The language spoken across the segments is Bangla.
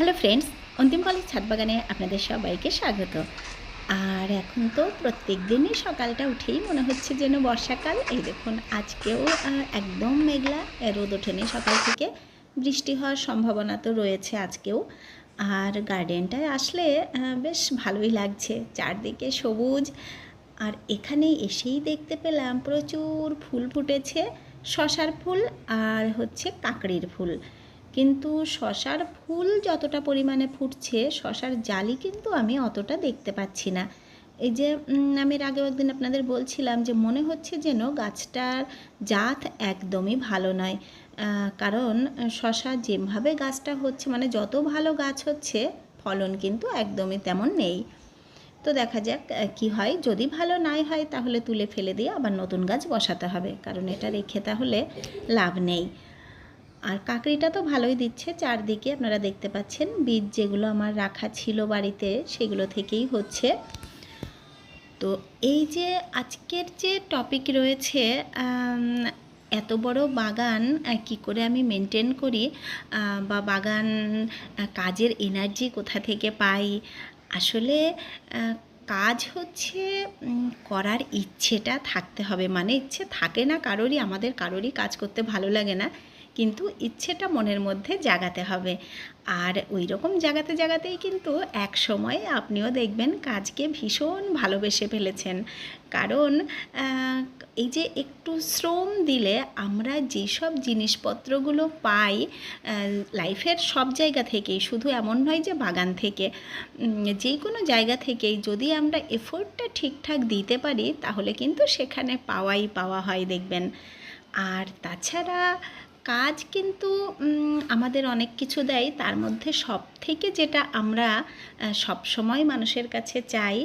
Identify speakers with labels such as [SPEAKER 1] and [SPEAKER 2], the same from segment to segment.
[SPEAKER 1] হ্যালো ফ্রেন্ডস, অন্তিম কলেজ ছাদ বাগানে আপনাদের সবাইকে স্বাগত। আর এখন তো প্রত্যেক দিনই সকালটা উঠেই মনে হচ্ছে যেন বর্ষাকাল। এই দেখুন, আজকেও একদম মেঘলা রোদ ওঠেনি সকাল থেকে। বৃষ্টি হওয়ার সম্ভাবনা তো রয়েছে আজকেও। আর গার্ডেনটায় আসলে বেশ ভালোই লাগছে চারদিকে সবুজ। আর এখানে এসেই দেখতে পেলাম প্রচুর ফুল ফুটেছে, শশার ফুল আর হচ্ছে কাকড়ির ফুল। কিন্তু শশার ফুল যতটা পরিমাণে ফুটছে, শশার জালি কিন্তু আমি অতটা দেখতে পাচ্ছি না। এই যে আমি আগেও একদিন আপনাদের বলছিলাম যে, মনে হচ্ছে যেন গাছটার জাত একদমই ভালো নয়। কারণ শশা যেভাবে গাছটা হচ্ছে মানে যত ভালো গাছ হচ্ছে, ফলন কিন্তু একদমই তেমন নেই। তো দেখা যাক কি হয়। যদি ভালো নাই হয়, তাহলে তুলে ফেলে দিয়ে আবার নতুন গাছ বসাতে হবে। কারণ এটা রেখে তাহলে লাভ নেই। আর কাকড়িটা তো ভালোই দিচ্ছে। চারদিকে আপনারা দেখতে পাচ্ছেন বীজ যেগুলো আমার রাখা ছিল বাড়িতে, সেগুলো থেকেই হচ্ছে। তো এই যে আজকের যে টপিক রয়েছে এত বড় বাগান কি করে আমি মেনটেন করি? বা বাগান কাজের এনার্জি কোথা থেকে পাই? আসলে কাজ হচ্ছে করার ইচ্ছেটা থাকতে হবে। মানে ইচ্ছে থাকে না কারোরই, আমাদের কারোরই কাজ করতে ভালো লাগে না। কিন্তু ইচ্ছেটা মনের মধ্যে জাগাতে হবে। আর ওই রকম জাগাতে জাগাতেই কিন্তু এক সময় আপনিও দেখবেন কাজকে ভীষণ ভালোবেসে ফেলেছেন। কারণ এই যে একটু শ্রম দিলে আমরা যেসব জিনিসপত্রগুলো পাই লাইফের সব জায়গা থেকেই, শুধু এমন নয় যে বাগান থেকে যে কোনো জায়গা থেকেই যদি আমরা এফোর্টটা ঠিকঠাক দিতে পারি, তাহলে কিন্তু সেখানে পাওয়াই পাওয়া হয় দেখবেন। আর তাছাড়া কাজ কিন্তু আমাদের অনেক কিছু দেয়। তার মধ্যে সব থেকে যেটা আমরা সব সময় মানুষের কাছে চাই,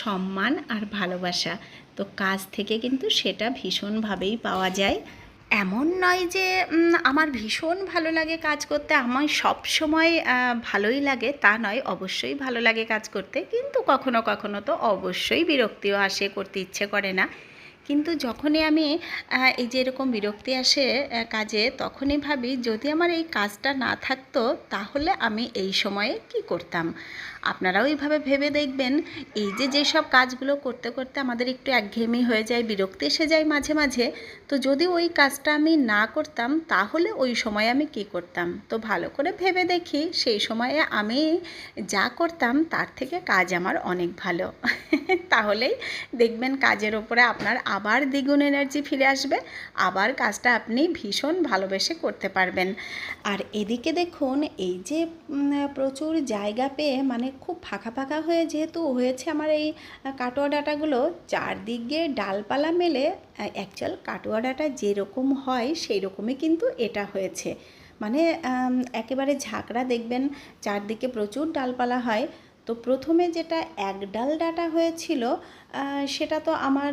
[SPEAKER 1] সম্মান আর ভালোবাসা। তো কাজ থেকে কিন্তু সেটা ভীষণভাবেই পাওয়া যায়। এমন নয় যে আমার ভীষণ ভালো লাগে কাজ করতে, আমার সব সময় ভালোই লাগে, তা নয়, অবশ্যই ভালো লাগে কাজ করতে। কিন্তু কখনো কখনো তো অবশ্যই বিরক্তিও আসে, করতে ইচ্ছে করে না। কিন্তু যখনই আমি এই যে এরকম বিরক্তি আসে কাজে, তখনই ভাবি যদি আমার এই কাজটা না থাকতো তাহলে আমি এই সময়ে কি করতাম? আপনারাও এইভাবে ভেবে দেখবেন। এই যে যেসব কাজগুলো করতে করতে আমাদের একটু একঘেয়েমি হয়ে যায়, বিরক্তি এসে যায় মাঝে মাঝে, তো যদি ওই কাজটা আমি না করতাম তাহলে ওই সময় আমি কি করতাম? তো ভালো করে ভেবে দেখি, সেই সময়ে আমি যা করতাম তার থেকে কাজ আমার অনেক ভালো। তাহলেই দেখবেন কাজের ওপরে আপনার আবার দ্বিগুণ এনার্জি ফিরে আসবে, আবার কাজটা আপনি ভীষণ ভালোবেসে করতে পারবেন। আর এদিকে দেখুন, এই যে প্রচুর জায়গা পেয়ে মানে খুব ফাঁকা ফাঁকা হয়ে যেহেতু হয়েছে আমার এই কাটোয়া ডাঁটাগুলো, চারদিকে ডালপালা মেলে অ্যাকচুয়াল কাটোয়া ডাঁটা যেরকম হয় সেই রকমই কিন্তু এটা হয়েছে। মানে একেবারে ঝাঁকড়া দেখবেন, চারদিকে প্রচুর ডালপালা হয় তো প্রথমে যেটা এক ডাল ডাটা হয়েছিল সেটা তো আমার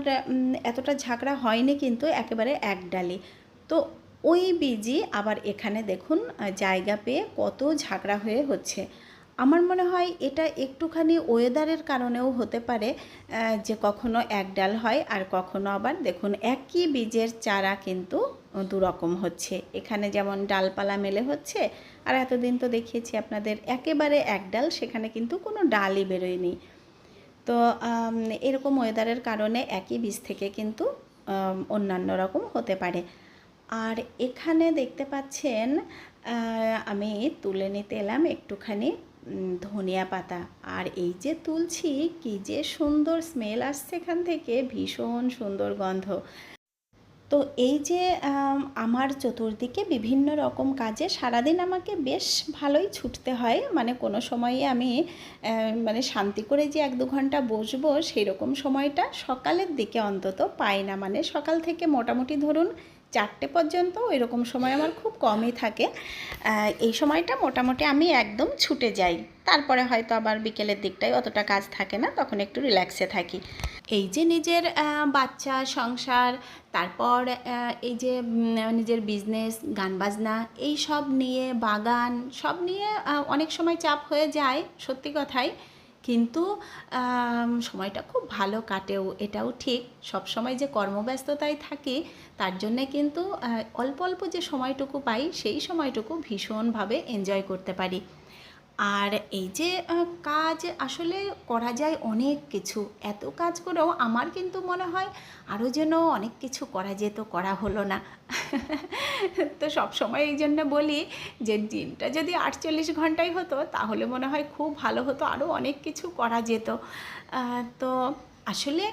[SPEAKER 1] এতটা ঝাঁকড়া হয়নি কিন্তু একেবারে এক ডালি তো ওই বীজই আবার এখানে দেখুন জায়গা পেয়ে কত ঝাঁকড়া হয়ে হচ্ছে। আমার মনে হয় এটা একটুখানি ওয়েদারের কারণেও হতে পারে যে কখনো এক ডাল হয় আর কখনো আবার দেখুন একই বীজের চারা কিন্তু দুরকম হচ্ছে। এখানে যেমন ডালপালা মেলে হচ্ছে আর এতদিন তো দেখিয়েছি আপনাদের একেবারে এক ডাল, সেখানে কিন্তু কোনো ডালই বেরোয়নি। তো এরকম ওয়েদারের কারণে একই বীজ থেকে কিন্তু অন্যান্য রকম হতে পারে। আর এখানে দেখতে পাচ্ছেন আমি তুলে নিতে এলাম একটুখানি ধনিয়া পাতা। আর এই যে তুলছি, কি যে সুন্দর স্মেল আসছে এখান থেকে, ভীষণ সুন্দর গন্ধ। তো এই যে আমার চতুর্দিকে বিভিন্ন রকম কাজে সারাদিন আমাকে বেশ ভালোই ছুটতে হয়। মানে কোনো সময়ে আমি মানে শান্তি করে যে এক দু ঘণ্টা বসবো সেই রকম সময়টা সকালের দিকে অন্তত পাই না। মানে সকাল থেকে মোটামুটি ধরুন চারটে পর্যন্ত এরকম সময় আমার খুব কমই থাকে। এই সময়টা মোটামুটি আমি একদম ছুটে যাই। তারপরে হয়তো আবার বিকেলের দিকটায় অতটা কাজ থাকে না, তখন একটু রিল্যাক্সে থাকি। এই যে নিজের বাচ্চা, সংসার, তারপর এই যে নিজের বিজনেস গান বাজনা, এই সব নিয়ে বাগান, সব নিয়ে অনেক সময় চাপ হয়ে যায়, সত্যি কথাই। কিন্তু সময়টা খুব ভালো কাটেও, এটাও ঠিক। সব সময় যে কর্মব্যস্ততায় থাকি, তার জন্যে কিন্তু অল্প অল্প যে সময়টুকু পাই, সেই সময়টুকু ভীষণভাবে এনজয় করতে পারি। আর এই যে কাজ আসলে করা যায় অনেক কিছু। এত কাজ করেও আমার কিন্তু মনে হয় আরও যেন অনেক কিছু করা যেত, করা হলো না। তো সবসময় এই জন্য বলি যে, দিনটা যদি আটচল্লিশ ঘন্টাই হতো, তাহলে মনে হয় খুব ভালো হতো, আরও অনেক কিছু করা যেত। তো আসলে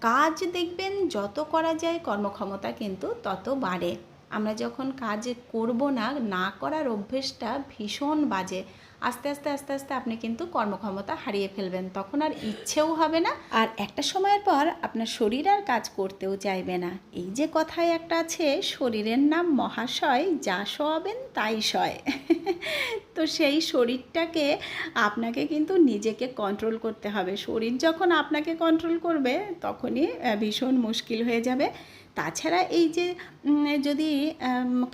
[SPEAKER 1] কাজ দেখবেন যত করা যায় কর্মক্ষমতা কিন্তু তত বাড়ে। আমরা যখন কাজ করব না না করার অভ্যেসটা ভীষণ বাজে। আস্তে আস্তে আস্তে আস্তে আপনি কিন্তু কর্মক্ষমতা হারিয়ে ফেলবেন, তখন আর ইচ্ছেও হবে না। আর একটা সময়ের পর আপনার শরীর আর কাজ করতেও চাইবে না। এই যে কথায় একটা আছে, শরীরের নাম মহাশয়, যা শোয়াবেন তাই সয়। তো সেই শরীরটাকে আপনাকে কিন্তু নিজেকে কন্ট্রোল করতে হবে। শরীর যখন আপনাকে কন্ট্রোল করবে, তখনই ভীষণ মুশকিল হয়ে যাবে। তাছাড়া এই যে যদি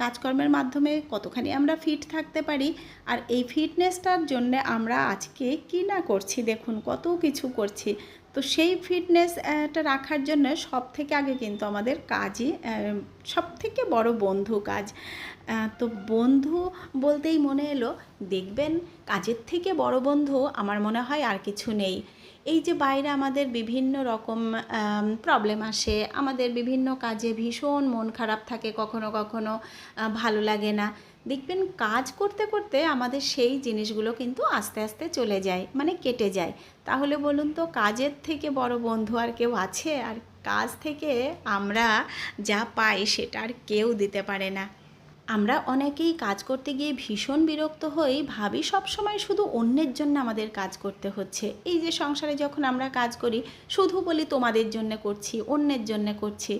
[SPEAKER 1] কাজকর্মের মাধ্যমে কতখানি আমরা ফিট থাকতে পারি, আর এই ফিটনেসটার জন্য আমরা আজকে কি না করছি দেখুন, কত কিছু করছি। তো সেই ফিটনেসটা রাখার জন্য সব থেকে আগে কিন্তু আমাদের কাজই সব থেকে বড় বন্ধু কাজ। তো বন্ধু বলতেই মনে এলো, দেখবেন কাজের থেকে বড় বন্ধু আমার মনে হয় আর কিছু নেই। এই যে বাইরে আমাদের বিভিন্ন রকম প্রবলেম আসে, আমাদের বিভিন্ন কাজে ভীষণ মন খারাপ থাকে কখনো কখনো ভালো লাগে না। দেখবেন কাজ করতে করতে আমাদের সেই জিনিসগুলো কিন্তু আস্তে আস্তে চলে যায় মানে কেটে যায়। তাহলে বলুন তো কাজের থেকে বড় বন্ধু আর কেউ আছে? আর কাজ থেকে আমরা যা পাই সেটা আর কেউ দিতে পারে না। আমরা অনেকেই কাজ করতে গিয়ে ভীষণ বিরক্ত হই, ভাবি সব সময় শুধু অন্যের জন্য আমাদের কাজ করতে হচ্ছে। এই যে সংসারে যখন আমরা কাজ করি, শুধু বলি তোমাদের জন্য করছি, অন্যের জন্য করছি,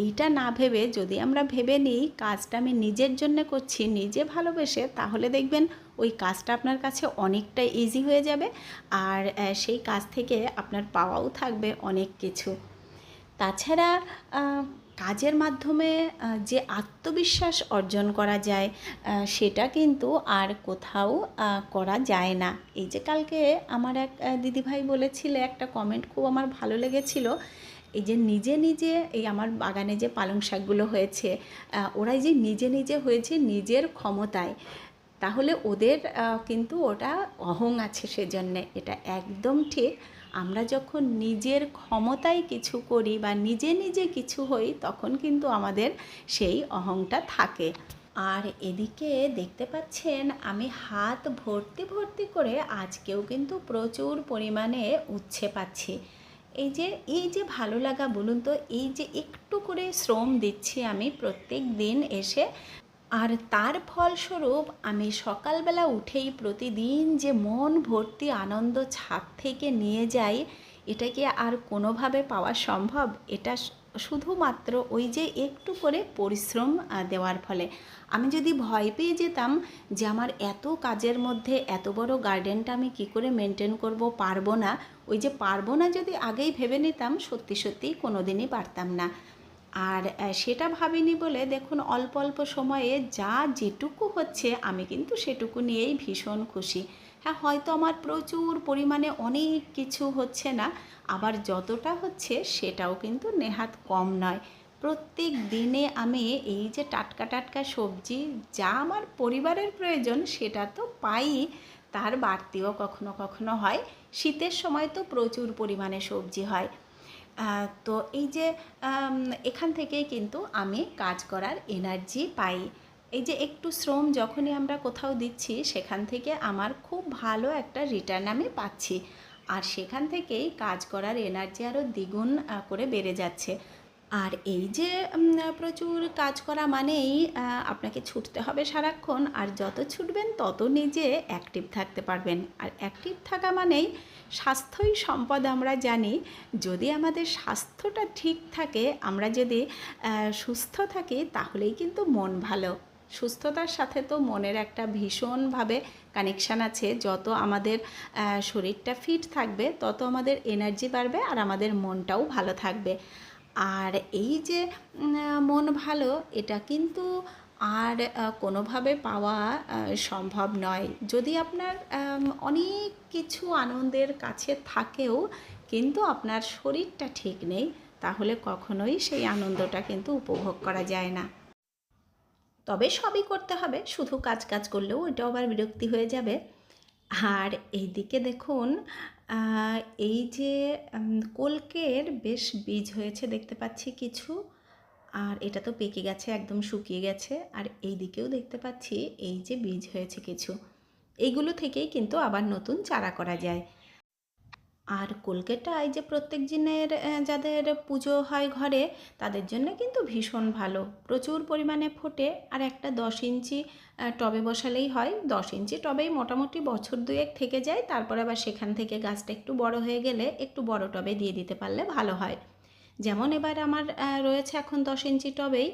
[SPEAKER 1] এইটা না ভেবে যদি আমরা ভেবে নিই, কাজটা আমি নিজের জন্য করছি, নিজে ভালোবেসে, তাহলে দেখবেন ওই কাজটা আপনার কাছে অনেকটা ইজি হয়ে যাবে আর সেই কাজ থেকে আপনার পাওয়াও থাকবে অনেক কিছু। তাছাড়া কাজের মাধ্যমে যে আত্মবিশ্বাস অর্জন করা যায় সেটা কিন্তু আর কোথাও করা যায় না। এই যে কালকে আমার এক দিদিভাই বলেছিলে, একটা কমেন্ট খুব আমার ভালো লেগেছিল, এই যে নিজে নিজে, এই আমার বাগানে যে পালং শাকগুলো হয়েছে ওরাই যে নিজে নিজে হয়েছে নিজের ক্ষমতায়, তাহলে ওদের কিন্তু ওটা অহং আছে সেজন্যে, এটা একদম ঠিক। আমরা যখন নিজের ক্ষমতায় কিছু করি বা নিজে নিজে কিছু হই, তখন কিন্তু আমাদের সেই অহংটা থাকে। আর এদিকে দেখতে পাচ্ছেন, আমি হাত ভর্তি ভর্তি করে আজকেও কিন্তু প্রচুর পরিমাণে উচ্ছে পাচ্ছি। এই যে এই যে ভালো লাগা, বলুন তো, এই যে একটু করে শ্রম দিচ্ছি আমি প্রত্যেক দিন এসে আর তার ফলস্বরূপ আমি সকালবেলা উঠেই প্রতিদিন যে মন ভর্তি আনন্দ ছাদ থেকে নিয়ে যাই এটাকে আর কোনোভাবে পাওয়া সম্ভব? এটা শুধুমাত্র ওই যে একটু করে পরিশ্রম দেওয়ার ফলে। আমি যদি ভয় পেয়ে যেতাম যে আমার এত কাজের মধ্যে এত বড় গার্ডেনটা আমি কি করে মেনটেন করব পারব না, ওই যে পারব না যদি আগেই ভেবে নিতাম, সত্যি সত্যিই কোনো দিনই পারতাম না। আর সেটা ভাবিনি বলে দেখুন অল্প অল্প সময়ে যা যেটুকু হচ্ছে আমি কিন্তু সেটুকু নিয়েই ভীষণ খুশি। হ্যাঁ হয়তো আমার প্রচুর পরিমাণে অনেক কিছু হচ্ছে না, আবার যতটা হচ্ছে সেটাও কিন্তু নেহাত কম নয়। প্রত্যেক দিনে আমি এই যে টাটকা টাটকা সবজি যা আমার পরিবারের প্রয়োজন সেটা তো পাই, তার বাড়তিও কখনো কখনো হয়। শীতের সময় তো প্রচুর পরিমাণে সবজি হয়। তো এই যে এখান থেকেই কিন্তু আমি কাজ করার এনার্জি পাই। এই যে একটু শ্রম যখনই আমরা কোথাও দিচ্ছি, সেখান থেকে আমার খুব ভালো একটা রিটার্ন আমি পাচ্ছি। আর সেখান থেকেই কাজ করার এনার্জি আরও দ্বিগুণ করে বেড়ে যাচ্ছে। আর এই যে প্রচুর কাজ করা মানেই আপনাকে ছুটতে হবে সারাক্ষণ, আর যত ছুটবেন তত নিজে অ্যাক্টিভ থাকতে পারবেন। আর অ্যাক্টিভ থাকা মানেই স্বাস্থ্যই সম্পদ আমরা জানি। যদি আমাদের স্বাস্থ্যটা ঠিক থাকে, আমরা যদি সুস্থ থাকি, তাহলেই কিন্তু মন ভালো। সুস্থতার সাথে তো মনের একটা ভীষণভাবে কানেকশান আছে। যত আমাদের শরীরটা ফিট থাকবে, তত আমাদের এনার্জি বাড়বে, আর আমাদের মনটাও ভালো থাকবে। আর এই যে মন ভালো, এটা কিন্তু আর কোনোভাবে পাওয়া সম্ভব নয়। যদি আপনার অনেক কিছু আনন্দের কাছে থাকেও, কিন্তু আপনার শরীরটা ঠিক নেই, তাহলে কখনোই সেই আনন্দটা কিন্তু উপভোগ করা যায় না। তবে সবই করতে হবে, শুধু কাজ কাজ করলেও ওইটাও আবার বিরক্তি হয়ে যাবে। আর এইদিকে দেখুন এই যে কলকের বেশ বীজ হয়েছে, দেখতে পাচ্ছি কিছু। আর এটা তো পেকে গেছে, একদম শুকিয়ে গেছে। আর এই দিকেও দেখতে পাচ্ছি এই যে বীজ হয়েছে কিছু। এইগুলো থেকেই কিন্তু আবার নতুন চারা করা যায়। আর কলকেটা এই যে প্রত্যেক দিনের যাদের পুজো হয় ঘরে, তাদের জন্য কিন্তু ভীষণ ভালো। প্রচুর পরিমাণে ফোটে, আর একটা দশ ইঞ্চি টবে বসালেই হয়। দশ ইঞ্চি টবেই মোটামুটি বছর দুয়েক থেকে যায়, তারপর আবার সেখান থেকে গাছটা একটু বড় হয়ে গেলে একটু বড় টবে দিয়ে দিতে পারলে ভালো হয়। যেমন এবার আমার রয়েছে এখন দশ ইঞ্চি টবেই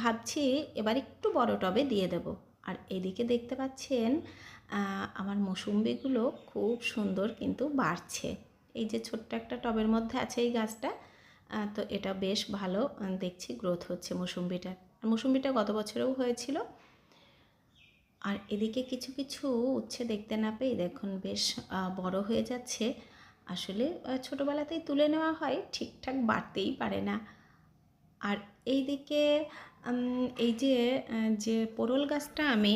[SPEAKER 1] ভাবছি এবার একটু বড় টবে দিয়ে দেব। আর এদিকে দেখতে পাচ্ছেন আমার মৌসুম্বিগুলো খুব সুন্দর কিন্তু বাড়ছে। এই যে ছোট্ট একটা টবের মধ্যে আছে এই গাছটা তো এটা বেশ ভালো দেখছি গ্রোথ হচ্ছে মৌসুম্বিটার। আর মৌসুম্বিটা গত বছরেও হয়েছিল। আর এদিকে কিছু কিছু উচ্ছে দেখতে না পেয়ে দেখুন বেশ বড় হয়ে যাচ্ছে। আসলে ছোটোবেলাতেই তুলে নেওয়া হয়, ঠিকঠাক বাড়তেই পারে না। আর এইদিকে এই যে যে পোড়ল গাছটা আমি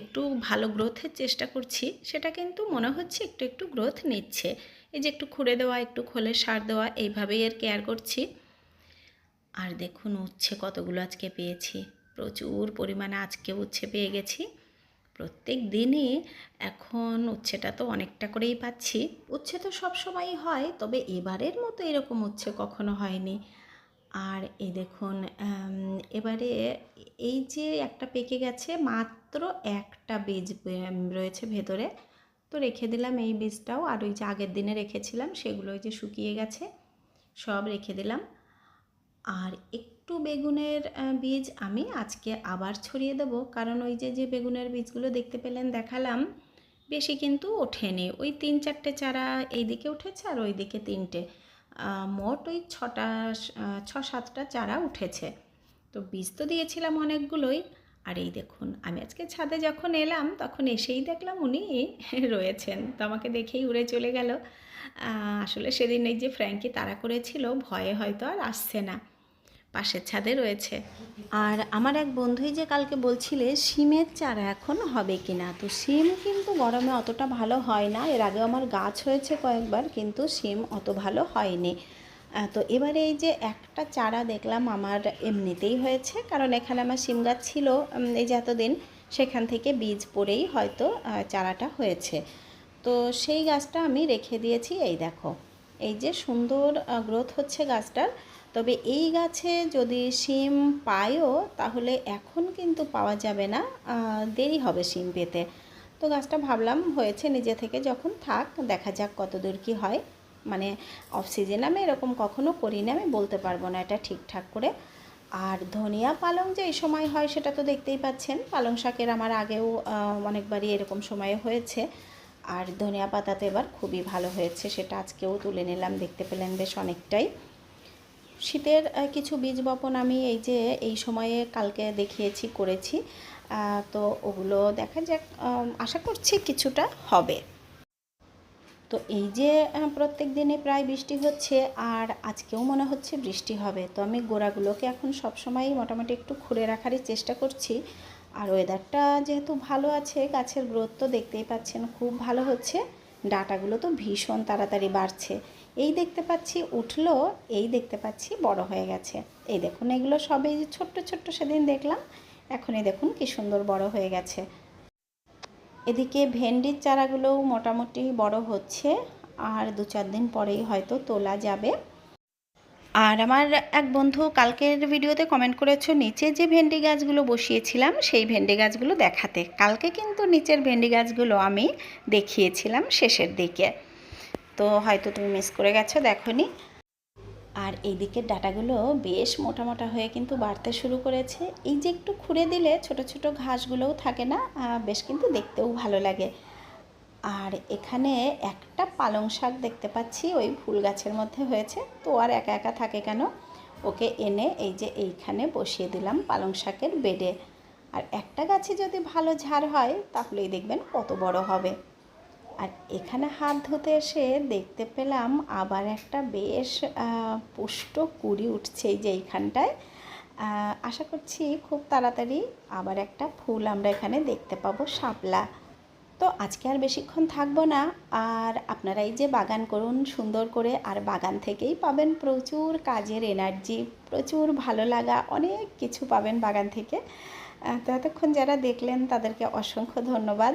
[SPEAKER 1] একটু ভালো গ্রোথের চেষ্টা করছি, সেটা কিন্তু মনে হচ্ছে একটু একটু গ্রোথ নিচ্ছে। এই যে একটু খুঁড়ে দেওয়া, একটু খোলে সার দেওয়া, এইভাবেই এর কেয়ার করছি। আর দেখুন, উচ্ছে কতগুলো আজকে পেয়েছি। প্রচুর পরিমাণে আজকে উচ্ছে পেয়ে গেছি। প্রত্যেক দিনই এখন উচ্ছেটা তো অনেকটা করেই পাচ্ছি। উচ্ছে তো সব সময়ই হয়, তবে এবারের মতো এরকম উচ্ছে কখনো হয়নি। আর এই দেখুন এবারে এই যে একটা পেকে গেছে, মাত্র একটা বীজ রয়েছে ভেতরে। তো রেখে দিলাম এই বীজটাও। আর ওই যে আগের দিনে রেখেছিলাম, সেগুলো ওই যে শুকিয়ে গেছে, সব রেখে দিলাম। আর একটু বেগুনের বীজ আমি আজকে আবার ছড়িয়ে দেব। কারণ ওই যে যে বেগুনের বীজগুলো দেখতে পেলেন, দেখালাম, বেশি কিন্তু ওঠেনি। ওই তিন চারটে চারা এইদিকে উঠেছে আর ওইদিকে তিনটে। মোট ওই ছটা ছ সাতটা চারা উঠেছে। তো বীজ তো দিয়েছিলাম অনেকগুলোই। আর এই দেখুন, আমি আজকে ছাদে যখন এলাম, তখন এসেই দেখলাম উনি রয়েছেন। তো আমাকে দেখেই উড়ে চলে গেল। আসলে সেদিন এই যে ফ্র্যাঙ্কি তাড়া করেছিল, ভয়ে হয়তো আর আসছে না। পাশের ছাদে রয়েছে। আর আমার এক বন্ধুই যে কালকে বলছিলে সিমের চারা এখন হবে কি না তো সিম কিন্তু গরমে অতটা ভালো হয় না। এর আগে আমার গাছ হয়েছে কয়েকবার, কিন্তু সিম অত ভালো হয়নি। তো এবারে এই যে একটা চারা দেখলাম আমার এমনিতেই হয়েছে, কারণ এখানে আমার সিম গাছ ছিল এই যে এতদিন, সেখান থেকে বীজ পড়েই হয়তো চারাটা হয়েছে। তো সেই গাছটা আমি রেখে দিয়েছি, এই দেখো। এই যে সুন্দর গ্রোথ হচ্ছে গাছটার। তবে এই গাছে যদি শিম পায়ও, তাহলে এখন কিন্তু পাওয়া যাবে না। দেরি হবে শিম পেতে। তো গাছটা ভাবলাম হয়েছে নিজে থেকে যখন থাক, দেখা যাক কতদূর কি হয়। মানে অফ আমি এরকম কখনো করি না আমি বলতে পারব না এটা ঠিকঠাক করে। আর ধনিয়া পালং যে এই সময় হয় সেটা তো দেখতেই পাচ্ছেন। পালং শাকের আমার আগেও অনেকবারই এরকম সময়ে হয়েছে। আর ধনিয়া পাতা তো এবার খুবই ভালো হয়েছে, সেটা আজকেও তুলে নিলাম, দেখতে পেলেন বেশ অনেকটাই। শীতের কিছু বীজ বপন আমি এই যে, এই সময়ে কালকে দেখিয়েছি, করেছি। তো ওগুলো দেখা যাক আশা করছি কিছুটা হবে। তো এই যে প্রত্যেক দিনে প্রায় বৃষ্টি হচ্ছে, আর আজকেও মনে হচ্ছে বৃষ্টি হবে। তো আমি গোড়াগুলোকে এখন সবসময় মোটামুটি একটু খুঁড়ে রাখারই চেষ্টা করছি। আর ওয়েদারটা যেহেতু ভালো আছে, গাছের গ্রোথ তো দেখতেই পাচ্ছেন, খুব ভালো হচ্ছে। ডাটাগুলো তো ভীষণ তাড়াতাড়ি বাড়ছে। এই দেখতে পাচ্ছি উঠল, এই দেখতে পাচ্ছি বড় হয়ে গেছে। এই দেখুন, এগুলো সবই যে ছোট্ট ছোট্ট সেদিন দেখলাম এখনই দেখুন কি সুন্দর বড় হয়ে গেছে। এদিকে ভেন্ডির চারাগুলোও মোটামুটি বড় হচ্ছে, আর দু চার দিন পরেই হয়তো তোলা যাবে। আর আমার এক বন্ধু কালকের ভিডিওতে কমেন্ট করেছ, নিচে যে ভেন্ডি গাছগুলো বসিয়েছিলাম, সেই ভেন্ডি গাছগুলো দেখাতে। কালকে কিন্তু নিচের ভেন্ডি গাছগুলো আমি দেখিয়েছিলাম শেষের দিকে। তো হয়তো তুমি মিস করে গেছো, দেখোনি। আর এই দিকের ডাটাগুলো বেশ মোটা মোটা হয়ে কিন্তু বাড়তে শুরু করেছে। এই যে একটু খুঁড়ে দিলে ছোট ছোট ঘাসগুলোও থাকে না বেশ কিন্তু দেখতেও ভালো লাগে। আর এখানে একটা পালং শাক দেখতে পাচ্ছি, ওই ফুল গাছের মধ্যে হয়েছে। তো আর একা একা থাকে কেন? ওকে এনে এই যে এইখানে বসিয়ে দিলাম পালং শাকের বেডে। আর একটা গাছে যদি ভালো ঝাড় হয়, তাহলেই দেখবেন কত বড় হবে। আর এখানে হাত ধুতে এসে দেখতে পেলাম আবার একটা বেশ পুষ্ট কুড়ি উঠছে যে এইখানটায়। আশা করছি খুব তাড়াতাড়ি আবার একটা ফুল আমরা এখানে দেখতে পাবো শাপলা। তো আজকে আর বেশিক্ষণ থাকব না, আর আপনারা এই যে বাগান করুন, সুন্দর করে, আর বাগান থেকেই পাবেন প্রচুর কাজের এনার্জি প্রচুর ভালো লাগা, অনেক কিছু পাবেন বাগান থেকে। তো এতক্ষণ যারা দেখলেন তাদেরকে অসংখ্য ধন্যবাদ।